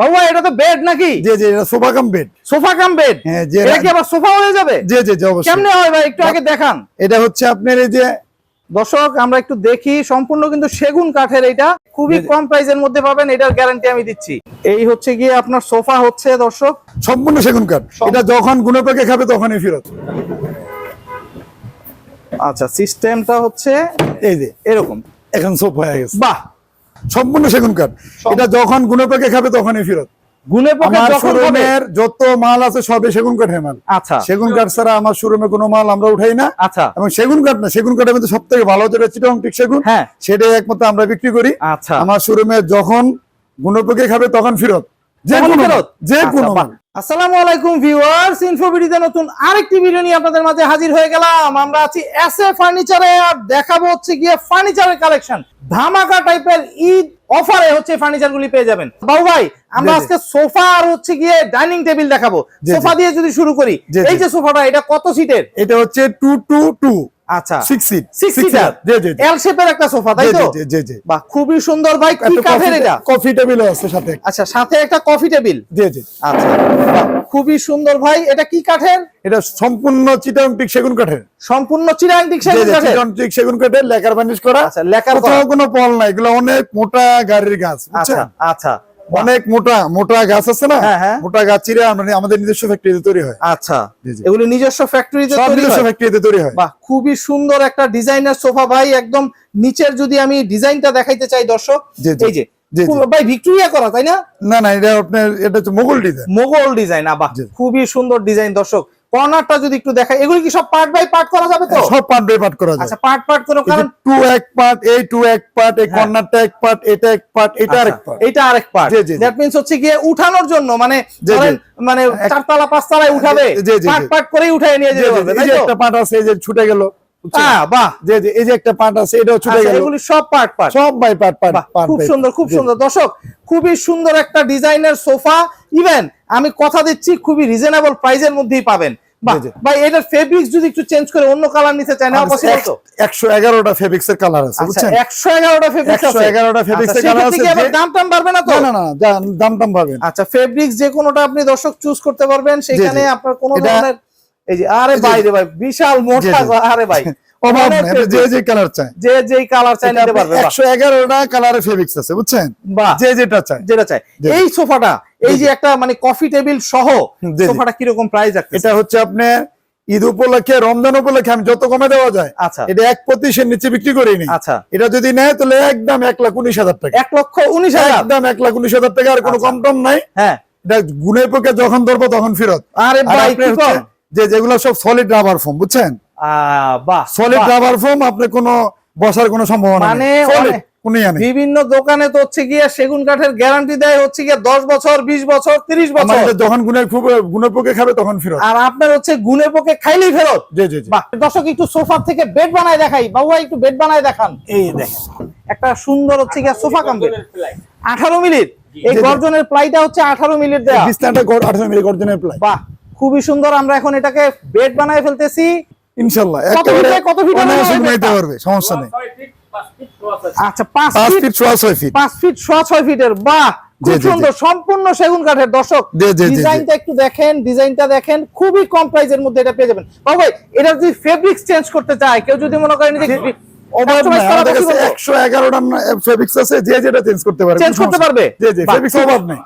বাবু এটা তো বেড নাকি? জি জি এটা sofa cum bed sofa cum bed হ্যাঁ যে এটা কি আবার সোফা হয়ে যাবে? জি জি জি অবশ্যই। কেমনে হয় ভাই? একটু আগে দেখান। এটা হচ্ছে আপনার এই যে দর্শক আমরা একটু দেখি সম্পূর্ণ কিন্তু সেগুন কাঠের এটা। খুবই জি, জি। কম প্রাইসের মধ্যে পাবেন এটার গ্যারান্টি আমি দিচ্ছি। এই হচ্ছে গিয়ে আপনার সোফা হচ্ছে দর্শক। সম্পূর্ণ সেগুন কাঠ। এটা যখন গুণপাকে খাবে তখনই ফেরত। আচ্ছা সিস্টেমটা হচ্ছে এই যে। এরকম। এখন সোফা হয়ে গেছে। বাহ! সম্পূর্ণ সেগুন কাঠ। এটা যখন গুণপাকে খাবে তখনই ফেরত। আমার যত মাল আছে সবে সেগুন কাঠের মাল। আচ্ছা। সেগুন কাঠ ছাড়া আমার শোরুমে কোনো মাল আমরা উঠাই না। আচ্ছা। এবং সেগুন কাঠ না সেগুন কাঠের মধ্যে সব থেকে ভালো যেটা চিটং টিক সেগুন। হ্যাঁ। সেটাই একমাত্র আমরা বিক্রি করি। আচ্ছা। আমার শোরুমে যখন গুণপকে খাবে তখন ফেরত। যে কোনো? যে আচ্ছা, কোনো আসসালামু আলাইকুম ভিউয়ার্স ইনফোবিডিতে নতুন আরেকটি ভিডিও নিয়ে আপনাদের মাঝে হাজির হয়ে গেলাম। আমরা আছি এস এ ফার্নিচারে আর দেখাবো হচ্ছে গিয়ে ফার্নিচারের কালেকশন ধামাকা টাইপের ঈদ অফারে হচ্ছে ফার্নিচার গুলি পেয়ে যাবেন। বাবু ভাই আমরা। আজকে সোফা আর হচ্ছে গিয়ে ডাইনিং টেবিল দেখাবো। সোফা দিয়ে যদি শুরু করি এই যে সোফাটা এটা কত সিটের এটা হচ্ছে টু টু টু আচ্ছা। Six seat Six seater? জি জি জি। এল শেপের একটা সোফা তাই তো? জি, জি, জি। বাহ খুবই সুন্দর ভাই কি কাঠের এটা? কফি টেবিল আছে সাথে। আচ্ছা সাথে একটা কফি টেবিল জি জি। আচ্ছা খুবই সুন্দর ভাই এটা কি কাঠের? এটা সম্পূর্ণ সেগুন কাঠের। সম্পূর্ণ চিরাংটিক জি, জি, কাঠের? চিটাং সেগুন কাঠের লেকার বানিশ করা। আচ্ছা লেখার কোথাও কোনো পল নাই এগুলো অনেক মোটা গাড়ির গাছ আচ্ছা আচ্ছা। অনেক মোটা মোটা গাছ আছে না? হ্যাঁ, হ্যাঁ। মোটা গাছ চিরে আমাদের নিজস্ব ফ্যাক্টরিতে তৈরি হয়। আচ্ছা। জি। নিজস্ব ফ্যাক্টরিতে নিজস্ব ফ্যাক্টরিতে তৈরি হয়। বাহ খুবই সুন্দর একটা ডিজাইনার সোফা। ভাই একদম নিচের যদি আমি ডিজাইনটা দেখাইতে চাই দর্শক। এই যে ভাই ভিক্টোরিয়া করা তাই না? না না এটা আপনার এটা হচ্ছে মোগল ডিজাইন। মোগল ডিজাইন আবার খুবই সুন্দর ডিজাইন দর্শক। কর্নারটা যদি একটু দেখাই এগুলি কি সব পার্ট বাই পার্ট করা যাবে তো? সব পার্ট বাই পার্ট করা যায় আচ্ছা পার্ট পার্ট করে কারণ টু এক পার্ট এই টু এক পার্ট এই হ্যাঁ। কর্নারটা এক পার্ট এটা এক পার্ট এটা আরেক আচ্ছা, পার্ট এটা আরেক পার্ট। দ্যাট মিন্স হচ্ছে গিয়ে উঠানোর জন্য মানে। ধরেন মানে চারতলা পাঁচতলায় উঠাবে। পার্ট পার্ট করেই উঠায় নিয়ে যেতে পারবে এই তাই যে তো? একটা পার্ট আছে এই যে ছুটে গেল? হ্যাঁ বাহ। যে যে এই যে একটা পার্ট আছে এটাও ছুটে আচ্ছা, গেল। এগুলি সব পার্ট পার্ট সব বাই পার্ট পার্ট খুব সুন্দর খুব সুন্দর। দর্শক খুবই সুন্দর একটা ডিজাইনের সোফা ইভেন আমি কথা দিচ্ছি খুবই রিজনেবল প্রাইজের মধ্যেই পাবেন। ভাই এটা ফেব্রিক্স যদি একটু চেঞ্জ করে অন্য কালার নিতে চায় না অবশ্যই পসিবল তো? একশো এগারোটা ফেব্রিক্স এর কালার আছে আচ্ছা বুঝছেন? একশো এগারোটা ফেব্রিক্স আছে। 111টা fabrics আচ্ছা, এর colour আছে সেটা দাম টাম বাড়বে না তো? না না না দাম টাম পাবেন আচ্ছা ফেব্রিক্স যে কোনোটা আপনি দর্শক চুজ করতে পারবেন সেখানে আপনার কোনো ধরনের এই যে আরে ভাই রে ভাই বিশাল মোটা। আরে ভাই। অভাব অনেক নেই যে যে কালার চায় যে যেই কালার চাই নিতে পারবে বাহ, একশো এগারোটা কালারের ফেব্রিক্স আছে বুঝছেন? যে যেটা চায় যেটা চাই। এই সোফাটা এই যে একটা মানে কফি টেবিল সহ। সোফাটা কীরকম প্রাইস রাখছে এটা হচ্ছে আপনার ঈদ উপলক্ষে রমজান উপলক্ষে আমি যত কমে দেওয়া যায় আচ্ছা। এটা এক প্রতিশের নিচে বিক্রি করিনি আচ্ছা। এটা যদি নেয় তাহলে একদম এক লাখ উনিশ হাজার টাকা। এক লক্ষ উনিশ হাজার? একদম এক লাখ উনিশ হাজার টাকা আর কোনো আচ্ছা। কম টম নাই। হ্যাঁ। এটা গুণের পক্ষে যখন ধরবো তখন ফেরত। আরে কি? যে যেগুলো সব সলিড রাবার ফোম বুঝছেন? বাহ সলিড বাহ। রাবার ফোম আপনি কোনো বসার কোনো সম্ভাবনা মানে বিভিন্ন দোকানে তো হচ্ছে গিয়ে সেগুন কাঠের গ্যারান্টি দেয় হচ্ছে গিয়ে দশ বছর বিশ বছর তিরিশ বছর। আমাদের যখন গুণের খুব গুণের পক্ষে খাবে তখন ফেরত। আর আপনার হচ্ছে গুনে পোকে খাইলেই ফেরত। জি জি জি। বাহ দর্শক একটু সোফার থেকে বেড বানায় দেখাই। বাবু ভাই একটু বেড বানায় দেখান। এই দেখেন। একটা সুন্দর হচ্ছে গিয়ে সোফা কামবে আঠারো মিনিট। এই। গর্জনের প্লাইটা হচ্ছে আঠারো মিনিট দেওয়া আঠারো মিনিট গর্জনের প্লাই বাহ খুবই সুন্দর। আমরা এখন এটাকে বেড বানায় ফেলতেছি। ইনশাল্লাহ কত ফিটে-? পারবে সমস্যা নেই আচ্ছা ফিট ফিটের বাহ খুব। সুন্দর সম্পূর্ণ সেগুন কাঠের দর্শক। ডিজাইনটা একটু দেখেন ডিজাইনটা দেখেন খুবই কম প্রাইজের মধ্যে এটা পেয়ে যাবেন বাবু ভাই এটা যদি ফেব্রিক্স চেঞ্জ করতে চায় কেউ যদি মনে করেন যে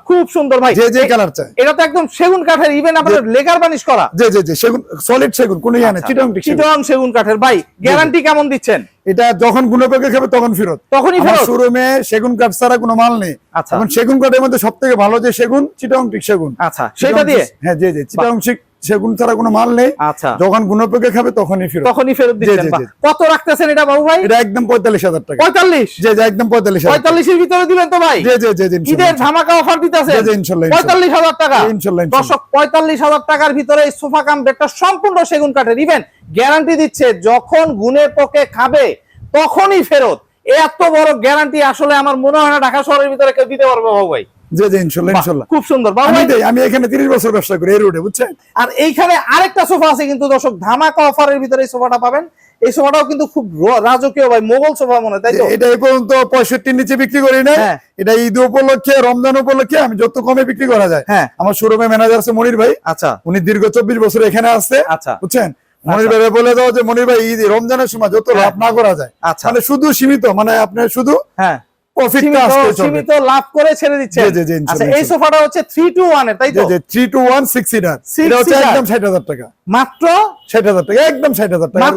খুব- সুন্দর ভাই। যে যে কালার এটা তো একদম সেগুন কাঠের ইভেন আপনার লেকার বানিশ করা। জি জি জি সেগুন সলিড সেগুন কোনো ইয়া চিটং। চিটং সেগুন। কাঠের। ভাই গ্যারান্টি কেমন দিচ্ছেন? এটা যখন গুণের খাবে তখন ফেরত। তখনই ফেরত? শোরুমে সেগুন কাঠ ছাড়া কোনো মাল নেই। আচ্ছা। এখন সেগুন কাঠের মধ্যে সব থেকে ভালো যে সেগুন চিটং টিক সেগুন। আচ্ছা সেটা দিয়ে? হ্যাঁ জি জি চিটং সেগুন ছাড়া কোনো মাল নেই। আচ্ছা। যখন গুণের খাবে তখনই ফেরত। তখনই ফেরত দিচ্ছেন। কত রাখতেছেন এটা বাবু ভাই? এটা একদম পঁয়তাল্লিশ হাজার টাকা। পঁয়তাল্লিশ? জি জি একদম পঁয়তাল্লিশ হাজার টাকা। পঁয়তাল্লিশের ভিতরে দিবেন তো ভাই? জি জি জি জি ঈদের ধামাকা অফার দিতেছে ইনশাল্লাহ। পঁয়তাল্লিশ হাজার টাকা। ইনশাল্লাহ। দর্শক পঁয়তাল্লিশ হাজার টাকার ভিতরে এই সোফা কাম বেডটা সম্পূর্ণ সেগুন কাঠের। ইভেন গ্যারান্টি দিচ্ছে যখন গুনে পোকে খাবে তখনই ফেরত। এত বড় গ্যারান্টি আসলে আমার মনে হয় না ঢাকা শহরের ভিতরে কেউ দিতে পারবে বাবু ভাই। জি জি ইনশাল্লাহ বাহ, খুব সুন্দর। আমি ভাই, দেই, আমি এখানে তিরিশ বছর ব্যবসা করি এই রোডে বুঝছেন? আর এইখানে আরেকটা সোফা আছে কিন্তু দর্শক ধামাকা অফারের ভিতরে এই সোফাটা পাবেন। এই সোফাটাও কিন্তু খুব রাজকীয় ভাই মোগল সোফা মনে তাই তো? এটা এই পর্যন্ত পঁয়ষট্টির নিচে বিক্রি করি না। এটা ঈদ উপলক্ষে রমজান উপলক্ষে আমি যত কমে বিক্রি করা যায়। হ্যাঁ। আমার শোরুমে ম্যানেজার আছে মনির ভাই। আচ্ছা। উনি দীর্ঘ চব্বিশ বছর এখানে আছে আচ্ছা। বুঝছেন? মনির ভাই বলে দাও যে মনির ভাই ঈদ রমজানের সময় যত হ্যাঁ। লাভ না করা যায় আচ্ছা। মানে শুধু সীমিত মানে আপনার শুধু হ্যাঁ। সীমিত লাভ করে ছেড়ে দিচ্ছে আচ্ছা এই। সোফাটা হচ্ছে থ্রি টু এর তাই তো? টু সিটার এটা হচ্ছে একদম টাকা। মাত্র ষাট হাজার টাকা একদম ষাট হাজার টাকা মাত্র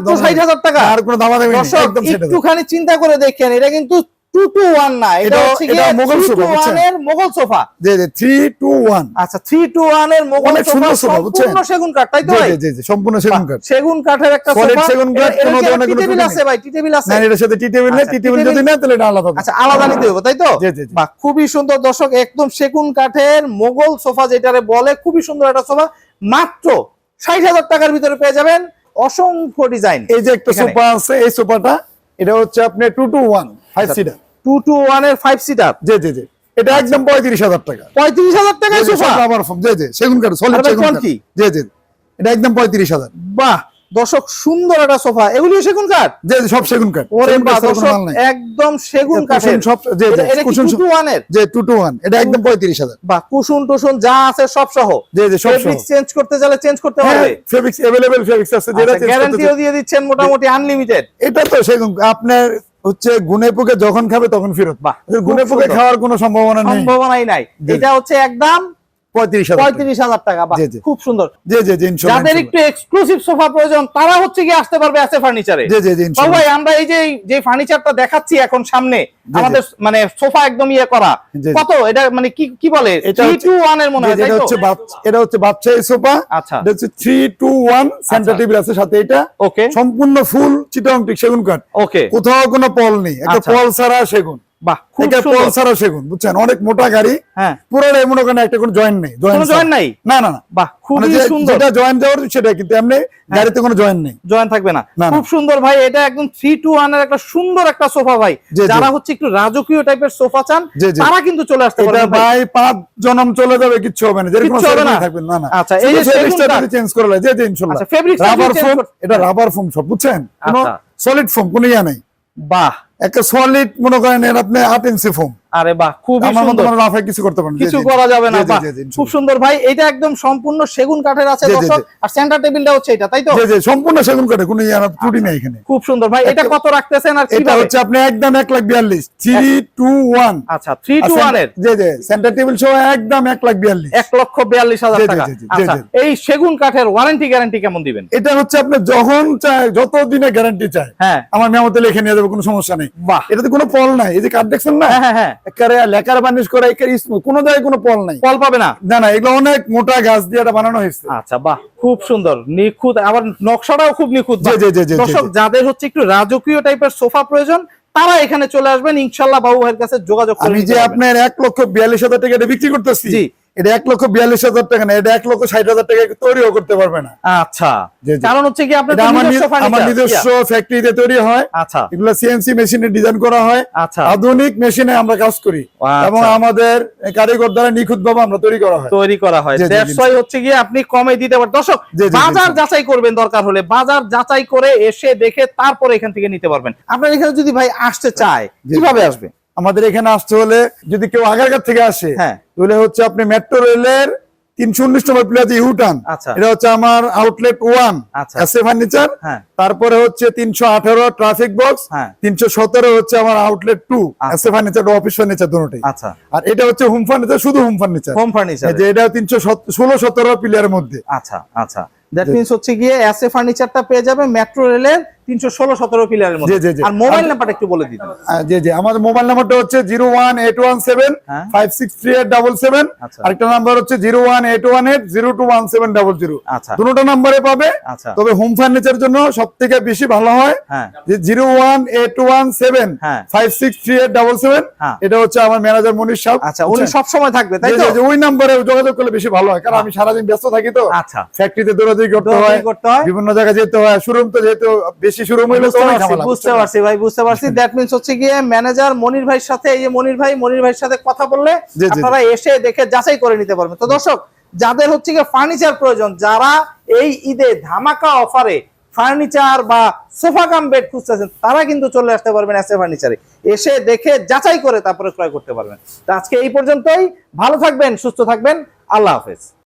টাকা। আর কোনো দামাদামি নেই একদম একটুখানি চিন্তা করে দেখেন এটা কিন্তু টু টু ওয়ান না এটা এটা- হচ্ছে মোগল সোফা, বুঝছেন? মোগল সোফা। জি জি থ্রি টু ওয়ান আচ্ছা থ্রি টু ওয়ানের মোগল সোফা সোফা, বুঝছেন? সম্পূর্ণ সেগুন কাঠ তাই তো জি জি জি জি সম্পূর্ণ সেগুন কাঠ। সেগুন কাঠের একটা Solid সোফা। সেগুন কাঠ, এর- এর কোনো ধরনের কোনো টেবিল আছে ভাই টেবিল আছে। না এটার সাথে টেবিল নেই আচ্ছা, টি tea টেবিল যদি না তাহলে এটা আলাদা আচ্ছা আলাদা নিতে হবে তাই তো? জি জি জি। খুবই সুন্দর। দর্শক একদম সেগুন কাঠের মোগল সোফা যেটারে বলে খুবই সুন্দর একটা সোফা। মাত্র ষাট হাজার টাকার ভিতরে পেয়ে যাবেন অসংখ্য ডিজাইন। এই যে একটা সোফা আছে এই সোফাটা এটা হচ্ছে আপনার two two one five. Seater two two one এর ফাইভ সিটার জি জি জি এটা একদম পঁয়ত্রিশ হাজার টাকা পঁয়ত্রিশ হাজার টাকায় সোফা রাবার ফোম জি জি সেগুন কাঠ সলিড আরে ভাই, সেগুন কোন কাঠ কি? জি জি এটা একদম পঁয়ত্রিশ হাজার বাহ দর্শক সুন্দর একটা সোফা এগুলিও সেগুন কাঠ জি জি সব সেগুন কাঠ ওরে সেগুন বাহ কাঠ ছাড়া কোনো দর্শক মাল নাই। একদম সেগুন এটা কাঠের কুশন সব জি জি এটা- এটা কি কুশন টু সব- টু ওয়ান এর যে টু টু ওয়ান এটা একদম পঁয়ত্রিশ হাজার বা কুশন টুসুন যা আছে সব সহ জি জি সব ফেব্রিক চেঞ্জ করতে চাইলে চেঞ্জ করতে হ্যাঁ হবে ফেব্রিক্স अवेलेबल ফেব্রিক্স আছে যেটা change করতে গ্যারান্টিও দিয়ে দিচ্ছেন মোটামুটি আনলিমিটেড এটা তো সেগুন আপনার হচ্ছে গুনে পুকে যখন খাবে তখন ফেরত। বা গুনে পুকে খাওয়ার কোনো সম্ভাবনা নেই। সম্ভাবনাই নাই। এটা হচ্ছে একদম পঁয়ত্রিশ হাজার টাকা। পঁয়ত্রিশ হাজার টাকা বাহ, জি, জি। খুব সুন্দর। জি জি জি যাদের একটু এক্সক্লুসিভ সোফা প্রয়োজন তারা হচ্ছে কি আসতে পারবে এসে ফার্নিচারে জি জি জি ভাই আমরা এই যে যে ফার্নিচারটা দেখাচ্ছি এখন সামনে আমাদের মানে সোফা একদম ইয়ে করা। কত? এটা মানে কি কি বলে? এটা থ্রি টু ওয়ানের মনে হয় এটা হচ্ছে এটা হচ্ছে বাচ্চাই সোফা আচ্ছা। এটা হচ্ছে three two one centre. Table আছে সাথে এটা। ওকে সম্পূর্ণ ফুল চিটাং সেগুন কাঠ। ওকে কোথাও কোনো পল নেই। একটা আচ্ছা। পল ছাড়া সেগুন। বাহ খুব এটা পল সুন্দর সেগুন বুঝছেন? অনেক মোটা গাড়ি হ্যাঁ। পুরোটাই মনে করেন একটা কোনো জয়েন্ট নেই না না না। বাহ মানে খুবই যে- সুন্দর। যেটা জয়েন্ট দেওয়ার সেটা কিন্তু এমনি গাড়িতে কোনো জয়েন্ট নেই। জয়েন থাকবে না। খুব সুন্দর ভাই এটা একদম থ্রি টু ওয়ানের একটা সুন্দর একটা সোফা ভাই। যারা হচ্ছে একটু রাজকীয় টাইপের সোফা চান। তারা কিন্তু চলে আসতে এটা ভাই। পাঁচ জনম চলে যাবে কিচ্ছু হবে না। যেরকম হবে না? থাকবে না না। আচ্ছা, এই যে চেঞ্জ করে ইনশাআল্লাহ আচ্ছা, রাবার change ফোম এটা রাবার ফোম সব বুঝছেন? কোনো আচ্ছা। সলিড ফোম কোনো ইয়া নাই। বাহ একটা সলিড মনে করেন এর আপনি আট ইঞ্চি ফোম আরে বাহ খুবই সুন্দর। রাফে কিছু করতে পারেন কিছু করা যাবে না খুব সুন্দর। ভাই এটা একদম সম্পূর্ণ সেগুন কাঠের আছে দর্শক আর সেন্টার টেবিলটা হচ্ছে এটা তাই তো? জি জি সম্পূর্ণ সেগুন কাঠে কোনো ইয়া না, ত্রুটি নেই এখানে। খুব সুন্দর। ভাই এটা কত রাখতেছেন আর এটা হচ্ছে আপনি একদম এক লাখ বিয়াল্লিশ থ্রি টু ওয়ান আচ্ছা থ্রি টু ওয়ানের জি জি সেন্টার টেবিল সহ একদম এক লাখ বিয়াল্লিশ। এক লক্ষ বিয়াল্লিশ হাজার জি, জি, টাকা। আচ্ছা এই সেগুন কাঠের ওয়ারেন্টি গ্যারান্টি কেমন দিবেন? এটা হচ্ছে আপনি যখন চায় যত দিনে গ্যারান্টি চায় হ্যাঁ। আমার মেমোতে লিখে নিয়ে যাবে কোনো সমস্যা নেই। বাহ। এটাতে কোনো ফল নাই এই যে কাঠ দেখছেন না? হ্যাঁ হ্যাঁ হ্যাঁ। একেবারে লেকার বার্নিশ করা একেবারে স্মুথ কোনো জায়গায় কোনো পল নাই। কল পাবে না? না না এগুলো অনেক মোটা গাছ দিয়ে এটা বানানো হয়েছে। আচ্ছা বাহ খুব সুন্দর নিখুঁত আবার নকশাটাও খুব নিখুঁত। দর্শক যাদের হচ্ছে একটু রাজকীয় টাইপের সোফা প্রয়োজন তারা এখানে চলে আসবেন। ইনশাল্লাহ বাবু ভাইয়ের কাছে যোগাযোগ করে আমি যে আপনার এক লক্ষ বিয়াল্লিশ হাজার টাকা বিক্রি করতেছি। এটা এক লক্ষ বিয়াল্লিশ হাজার টাকা না এটা এক লক্ষ ষাট হাজার টাকা তৈরিও করতে পারবে না। আচ্ছা। কারণ হচ্ছে কি আপনার আমার নিজস্ব। ফ্যাক্টরিতে তৈরি হয়। আচ্ছা। এগুলো সিএনসি মেশিনে ডিজাইন করা হয়। আচ্ছা। আধুনিক মেশিনে আমরা কাজ করি। আচ্ছা। এবং আমাদের কারিগর দ্বারা নিখুঁত ভাবে আমরা তৈরি করা হয়। তৈরি করা হয়। ওয়াই হচ্ছে গিয়ে আপনি কমে দিতে পারেন। দর্শক বাজার যাচাই করবেন দরকার হলে। বাজার যাচাই করে এসে দেখে তারপরে এখান থেকে নিতে পারবেন। আপনার এখানে যদি ভাই আসতে চায়। কীভাবে আসবে? আমাদের এখানে আসতে হলে যদি কেউ আগারগার থেকে আসে হ্যাঁ। তাহলে হচ্ছে আপনি মেট্রো রেলের তিনশো উনিশ নম্বর প্লাজে ইউটান আচ্ছা। এটা হচ্ছে আমার আউটলেট ওয়ান। এসএ ফার্নিচার তারপরে হচ্ছে তিনশো আঠারো ট্রাফিক বক্স হ্যাঁ। তিনশো সতেরো হচ্ছে আমার outlet two. SA furniture office furniture দুটোই আচ্ছা। আর এটা হচ্ছে হোম ফার্নিচার শুধু হোম ফার্নিচার হোম ফার্নিচার যে এটা তিনশো ষোলো সতেরো প্লেয়ারের মধ্যে। আচ্ছা আচ্ছা। দ্যাট মিন্স হচ্ছে গিয়ে এসএ ফার্নিচারটা পেয়ে যাবে মেট্রো রেলের তিনশো ষোলো সতেরো পিলারের মধ্যে। জি, জি, জি। আর মোবাইল নাম্বারটা একটু বলে দিন। জি জি। আমাদের মোবাইল নাম্বারটা হচ্ছে zero one eight one seven. Five six three eight double seven. আচ্ছা। আরেকটা নাম্বার হচ্ছে zero one eight one eight zero two one seven double zero. আচ্ছা। দুটো নাম্বারে পাবে। আচ্ছা। তবে হোম ফার্নিচার জন্য সব থেকে বেশি ভালো হয় যে zero one eight one seven হ্যাঁ। Five six three eight double seven. এটা হচ্ছে আমার ম্যানেজার মনির সাহেব। আচ্ছা উনি সব সময় থাকবে তাই তো? ওই নাম্বারে যোগাযোগ করলে বেশি ভালো হয় কারণ আমি সারাদিন ব্যস্ত থাকি তো। আচ্ছা। ফ্যাক্টরিতে দৌড়াদৌড়ি করতে হয় করতে হয়। বিভিন্ন জায়গায় যেতে হয় শোরুম তো যেহেতু বেশি বেশি শুরু হইলে বুঝতে পারছি, ঝামেলা, বুঝতে পারছি ভাই বুঝতে পারছি। দ্যাট মিন্স হচ্ছে গিয়ে ম্যানেজার মনির ভাইয়ের সাথে এই যে মনির ভাই মনির ভাইয়ের সাথে কথা বললে জি, জি। আপনারা এসে দেখে যাচাই করে নিতে পারবেন। তো দর্শক যাদের হচ্ছে গিয়ে ফার্নিচার প্রয়োজন যারা এই ঈদে ধামাকা অফারে ফার্নিচার বা সোফা কাম বেড খুঁজতেছেন তারা কিন্তু চলে আসতে পারবেন এসে ফার্নিচারে এসে দেখে যাচাই করে তারপরে ক্রয় করতে পারবেন। তো আজকে এই পর্যন্তই। ভালো থাকবেন সুস্থ থাকবেন। আল্লাহ হাফেজ।